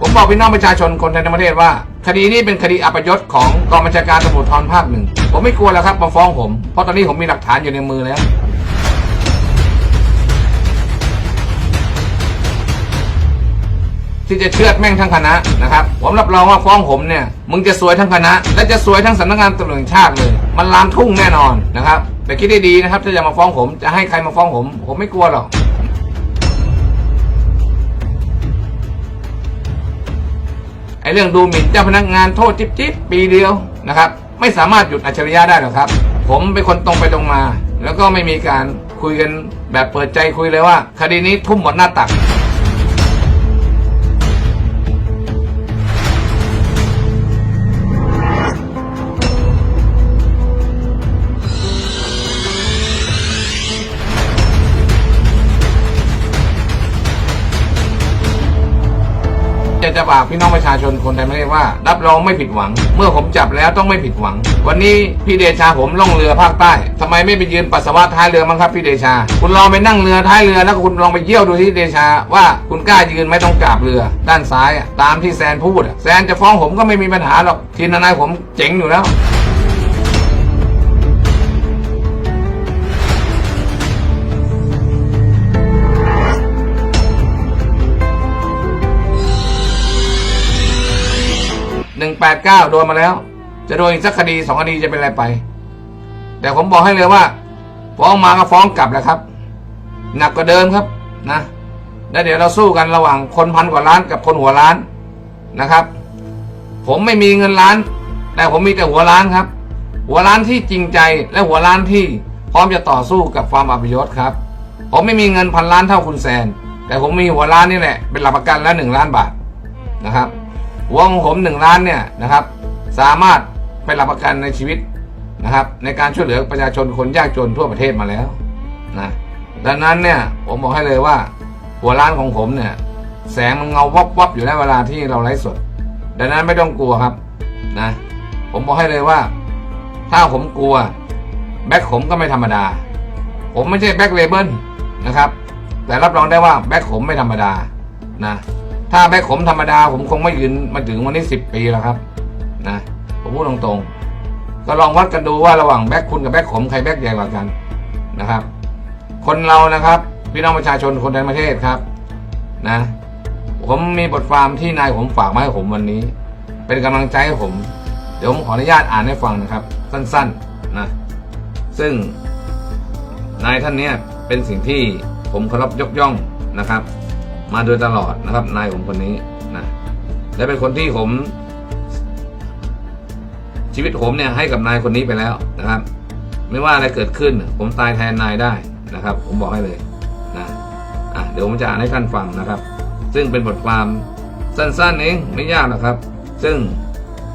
ผมบอกพี่น้องประชาชนคนไทยทั้งประเทศว่า คดีนี้เป็นคดีอัปยศของกองบัญชาการตำรวจทรภาคหนึ่ง ผมไม่กลัวแล้วครับมาฟ้องผม เพราะตอนนี้ผมมีหลักฐานอยู่ในมือแล้วที่จะเชือดแม่งทั้งคณะนะครับผมรับรองว่าฟ้องผมเนี่ยมึงจะสวยทั้งคณะ และจะสวยทั้งสำนักงานตำรวจแห่งชาติเลย มันลามทุ่งแน่นอนนะครับแต่คิดได้ดีนะครับถ้าจะมาฟ้องผมจะให้ใครมาฟ้องผม ผมไม่กลัวหรอก ไอ้เรื่องดูหมิ่นเจ้าพนักงานโทษจิ๊บจิ๊บปีเดียวนะครับ ไม่สามารถหยุดอัจฉริยะได้หรอกครับ ผมเป็นคนตรงไปตรงมา แล้วก็ไม่มีการคุยกันแบบเปิดใจคุยเลยว่า คดีนี้ทุ่มหมดหน้าตัก จะฝากพี่น้องประชาชนคนไทยไม่ได้ว่า รับรองไม่ผิดหวัง เมื่อผมจับแล้วต้องไม่ผิดหวัง วันนี้พี่เดชาผมล่องเรือภาคใต้ทำไมไม่ไปยืนปัสสาวะท้ายเรือมั้งครับพี่เดชา คุณลองไปนั่งเรือท้ายเรือแล้วคุณลองไปเยี่ยวดูที่เดชาว่าคุณกล้ายืนไหม่ต้องกราบเรือ ด้านซ้ายตามที่แซนพูดแซนจะฟ้องผมก็ไม่มีปัญหาหรอกทีนนายผมเจ๋งอยู่แล้ว หนึ่งแปดเก้าโดนมาแล้ว จะโดนอีกสักคดีสองคดีจะเป็นอะไรไป แต่ผมบอกให้เลยว่า ฟ้องมาก็ฟ้องกลับแหละครับ หนักกว่าเดิมครับนะแล้วเดี๋ยวเราสู้กันระหว่างคนพันกว่าล้านกับคนหัวล้านนะครับ ผมไม่มีเงินล้าน แต่ผมมีแต่หัวล้านครับ หัวล้านที่จริงใจและหัวล้านที่พร้อมจะต่อสู้กับความอัปยศครับ ผมไม่มีเงินพันล้านเท่าคุณแซน แต่ผมมีหัวล้านนี่แหละเป็นหลักประกันแล้วหนึ่งล้านบาทนะครับ หัวของผมหนึ่งล้านเนี่ยนะครับสามารถเป็นหลักประกันในชีวิตนะครับ ในการช่วยเหลือประชาชนคนยากจนทั่วประเทศมาแล้วนะดังนั้นเนี่ยผมบอกให้เลยว่า หัวล้านของผมเนี่ยแสงมันเงาวับวับอยู่ในเวลาที่เราไลฟ์สด ดังนั้นไม่ต้องกลัวครับนะผมบอกให้เลยว่า ถ้าผมกลัว แบ็คผมก็ไม่ธรรมดา ผมไม่ใช่แบ็คเลเบิลนะครับ แต่รับรองได้ว่าแบ็คผมไม่ธรรมดานะ ถ้าแบ็คผมธรรมดา ผมคงไม่ยืนมาถึงวันนี้สิบปีแล้วครับ นะผมพูดตรงๆ ก็ลองวัดกันดูว่าระหว่างแบ็คคุณกับแบ็คผมใครแบ็คใหญ่กว่ากันนะครับ คนเรานะครับพี่น้องประชาชนคนในประเทศครับ นะ ผมมีบทความที่นายผมฝากมาให้ผมวันนี้ เป็นกำลังใจให้ผม เดี๋ยวผมขออนุญาตอ่านให้ฟังนะครับ สั้นๆนะซึ่งนายท่านเนี้ยเป็นสิ่งที่ผมเคารพยกย่องนะครับ มาโดยตลอดนะครับ นายผมคนนี้นะและเป็นคนที่ผม ชีวิตผมเนี่ยให้กับนายคนนี้ไปแล้วนะครับ ไม่ว่าอะไรเกิดขึ้น ผมตายแทนนายได้นะครับ ผมบอกให้เลยนะอะเดี๋ยวผมจะอ่านให้ท่านฟังนะครับ ซึ่งเป็นบทความสั้นๆเองไม่ยากนะครับ ซึ่ง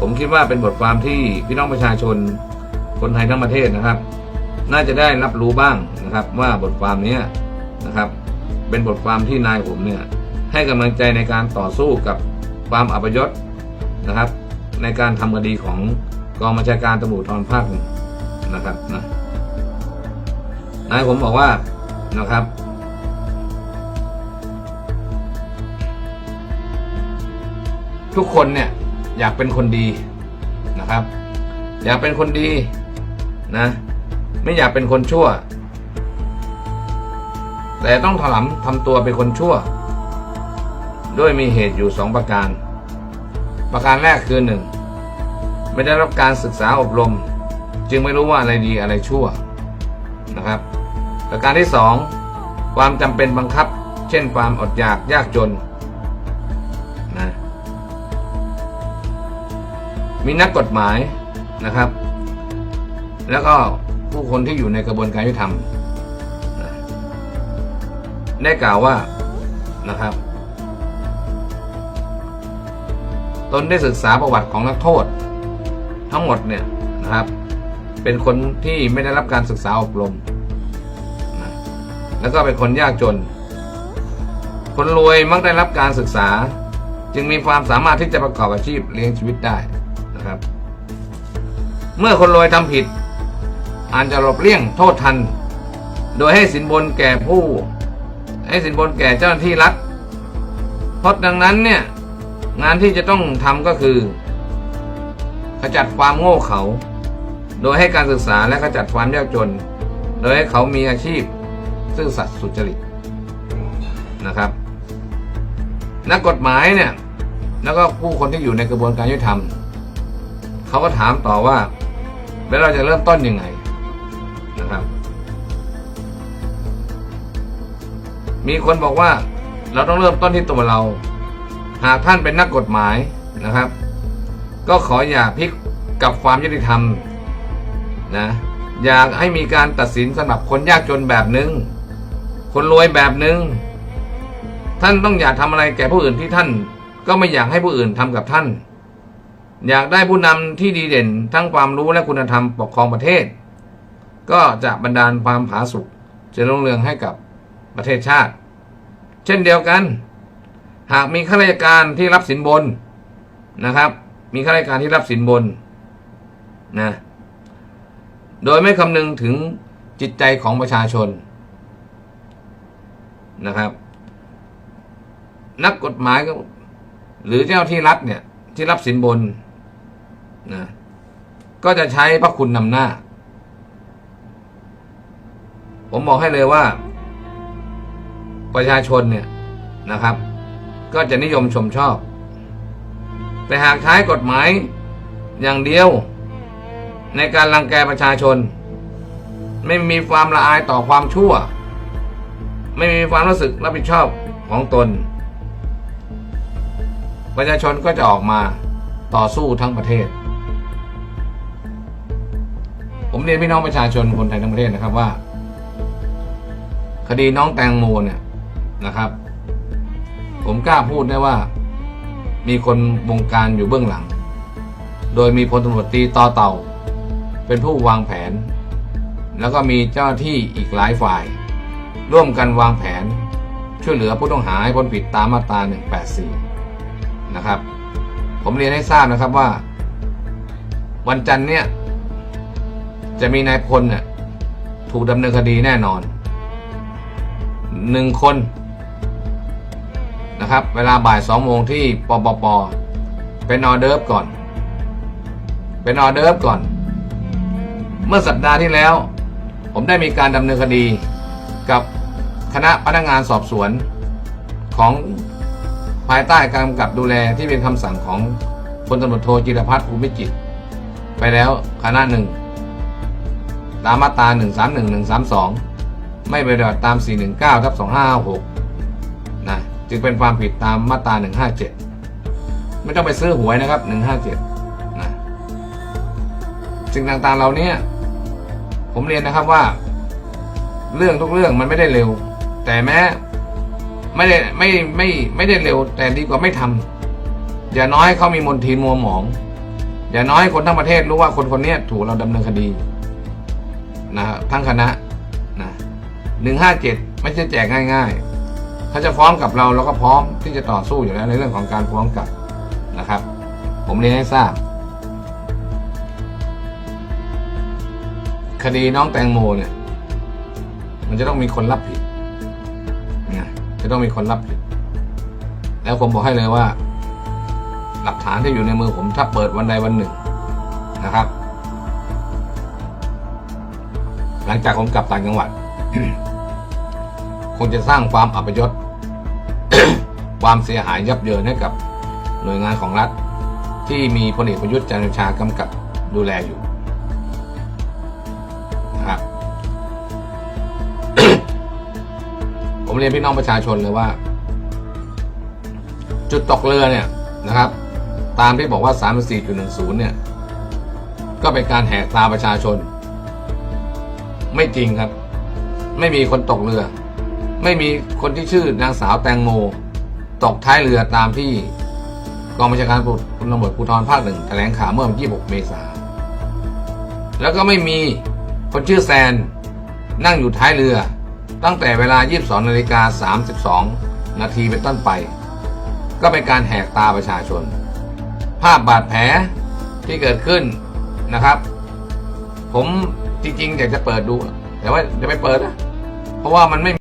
ผมคิดว่าเป็นบทความที่พี่น้องประชาชนคนไทยทั้งประเทศนะครับ น่าจะได้รับรู้บ้างนะครับ ว่าบทความนี้นะครับ เป็นบทความที่นายผมเนี่ยให้กำลังใจในการต่อสู้กับความอัปยศนะครับ ในการทำคดีของกองบัญชาการตำรวจทรภาคหนึ่งนะครับนะนายผมบอกว่านะครับทุกคนเนี่ยอยากเป็นคนดีนะครับ อยากเป็นคนดีนะ ไม่อยากเป็นคนชั่ว แต่ต้องถลำทำตัวเป็นคนชั่ว ด้วยมีเหตุอยู่สองประการ ประการแรกคือหนึ่งไม่ได้รับการศึกษาอบรม จึงไม่รู้ว่าอะไรดีอะไรชั่วนะครับ ประการที่สองความจำเป็นบังคับ เช่นความอดอยากยากจนนะมีนักกฎหมายนะครับ แล้วก็ผู้คนที่อยู่ในกระบวนการยุติธรรม ได้กล่าวว่านะครับ ตนได้ศึกษาประวัติของนักโทษ ทั้งหมดเนี่ยนะครับ เป็นคนที่ไม่ได้รับการศึกษาอบรมนะแล้วก็เป็นคนยากจน คนรวยมักได้รับการศึกษา จึงมีความสามารถที่จะประกอบอาชีพเลี้ยงชีวิตได้นะครับ เมื่อคนรวยทำผิดอาจจะหลบเลี่ยงโทษทัน โดยให้สินบนแก่ผู้ ให้สินบนแก่เจ้าหน้าที่รัฐเพราะดังนั้นเนี่ยงานที่จะต้องทำก็คือ ขจัดความโง่เขา โดยให้การศึกษาและขจัดความยากจน โดยให้เขามีอาชีพ ซื่อสัตย์สุจริตนะครับ นักกฎหมายเนี่ยแล้วก็ผู้คนที่อยู่ในกระบวนการยุติธรรมเขาก็ถามต่อว่า แล้วเราจะเริ่มต้นยังไงนะครับ มีคนบอกว่าเราต้องเริ่มต้นที่ตัวเรา หากท่านเป็นนักกฎหมายนะครับ ก็ขออย่าพลิกกับความยุติธรรมนะอยากให้มีการตัดสินสำหรับคนยากจนแบบหนึง่งคนรวยแบบหนึง่งท่านต้องอยากทำอะไรแก่ผู้อื่นที่ท่าน ก็ไม่อยากให้ผู้อื่นทำกับท่าน อยากได้ผู้นำที่ดีเด่นทั้งความรู้และคุณธรรมปกครองประเทศ ก็จะบันดาลความผาสุกเจะรุ่งเรืองให้กับ ประเทศชาติ เช่นเดียวกัน หากมีข้าราชการที่รับสินบนนะครับ มีข้าราชการที่รับสินบนนะโดยไม่คำนึงถึงจิตใจของประชาชนนะครับ นักกฎหมายก็หรือเจ้าที่รัฐเนี่ยที่รับสินบนนะก็จะใช้พระคุณนำหน้า ผมบอกให้เลยว่า ประชาชนเนี่ยนะครับ ก็จะนิยมชมชอบ แต่หากใช้กฎหมายอย่างเดียว ในการรังแกประชาชน ไม่มีความละอายต่อความชั่ว ไม่มีความรู้สึกรับผิดชอบของตน ประชาชนก็จะออกมาต่อสู้ทั้งประเทศ ผมเรียนพี่น้องประชาชนคนไทยทั้งประเทศนะครับว่า คดีน้องแตงโมเนี่ย นะครับ ผมกล้าพูดได้ว่า มีคนบงการอยู่เบื้องหลัง โดยมีพลตำรวจตีต่อเต่า เป็นผู้วางแผน แล้วก็มีเจ้าหน้าที่อีกหลายฝ่าย ร่วมกันวางแผน ช่วยเหลือผู้ต้องหาให้พ้นผิดตามมาตรา 184 นะครับ ผมเรียนให้ทราบนะครับว่า วันจันทร์เนี่ยจะมีนายพลเนี่ยถูกดำเนินคดีแน่นอนหนึ่งคน นะครับ เวลาบ่ายสองโมงที่ปปปเป็นออเดิร์ฟก่อน เป็นออเดิร์ฟก่อน เมื่อสัปดาห์ที่แล้ว ผมได้มีการดำเนินคดีกับคณะพนักงานสอบสวนของภายใต้การกำกับดูแลที่เป็นคำสั่งของพลตำรวจโทจิรพัฒน์ภูมิจิต ไปแล้วคณะหนึ่งตามมาตรา131 132 ไม่ปฏิบัติตาม 419ทับ2556 จึงเป็นความผิดตามมาตรา 157 ไม่ต้องไปซื้อหวยนะครับ 157นะสิ่งต่างๆเหล่านี้ผมเรียนนะครับว่า เรื่องทุกเรื่องมันไม่ได้เร็ว แต่แม้ไม่ได้ไม่ไม่ไม่ได้เร็ว แต่ดีกว่าไม่ทำอย่าน้อยเขามีมนทินมัวหมอง อย่าน้อยคนทั้งประเทศรู้ว่าคนคนนี้ถูกเราดำเนินคดีนะทั้งคณะนะหนึ่งห้าเจ็ดไม่ใช่แจกง่าย ๆ เขาจะฟ้องกับเราเราก็พร้อมที่จะต่อสู้อยู่แล้วในเรื่องของการฟ้องกลับนะครับ ผมเรียนให้ทราบ คดีน้องแตงโมเนี่ย มันจะต้องมีคนรับผิดนะจะต้องมีคนรับผิด แล้วผมบอกให้เลยว่า หลักฐานที่อยู่ในมือผมถ้าเปิดวันใดวันหนึ่งนะครับ หลังจากผมกลับต่างจังหวัด คงจะสร้างความอัปยศความเสียหายยับเยินให้กับหน่วยงานของรัฐ ที่มีพลเอกประยุทธ์จันทร์โอชากำกับดูแลอยู่นะครับผมเรียนพี่น้องประชาชนเลยว่า จุดตกเรือเนี่ยนะครับ ตามที่บอกว่า 34.10 เนี่ย ก็เป็นการแหกตาประชาชน ไม่จริงครับ ไม่มีคนตกเรือ ไม่มีคนที่ชื่อนางสาวแตงโม ตกท้ายเรือตามที่กองบัญชาการตำรวจภูธรภาคหนึ่งแถลงข่าวเมื่อวันที่26เมษายนแล้วก็ไม่มีคนชื่อแซนนั่งอยู่ท้ายเรือ ตั้งแต่เวลา 22นาฬิกา32 นาทีเป็นต้นไป ก็เป็นการแหกตาประชาชน ภาพบาดแผลที่เกิดขึ้นนะครับ ผมจริงๆ อยากจะเปิดดู แต่ว่าจะไม่เปิดนะเพราะว่ามันไม่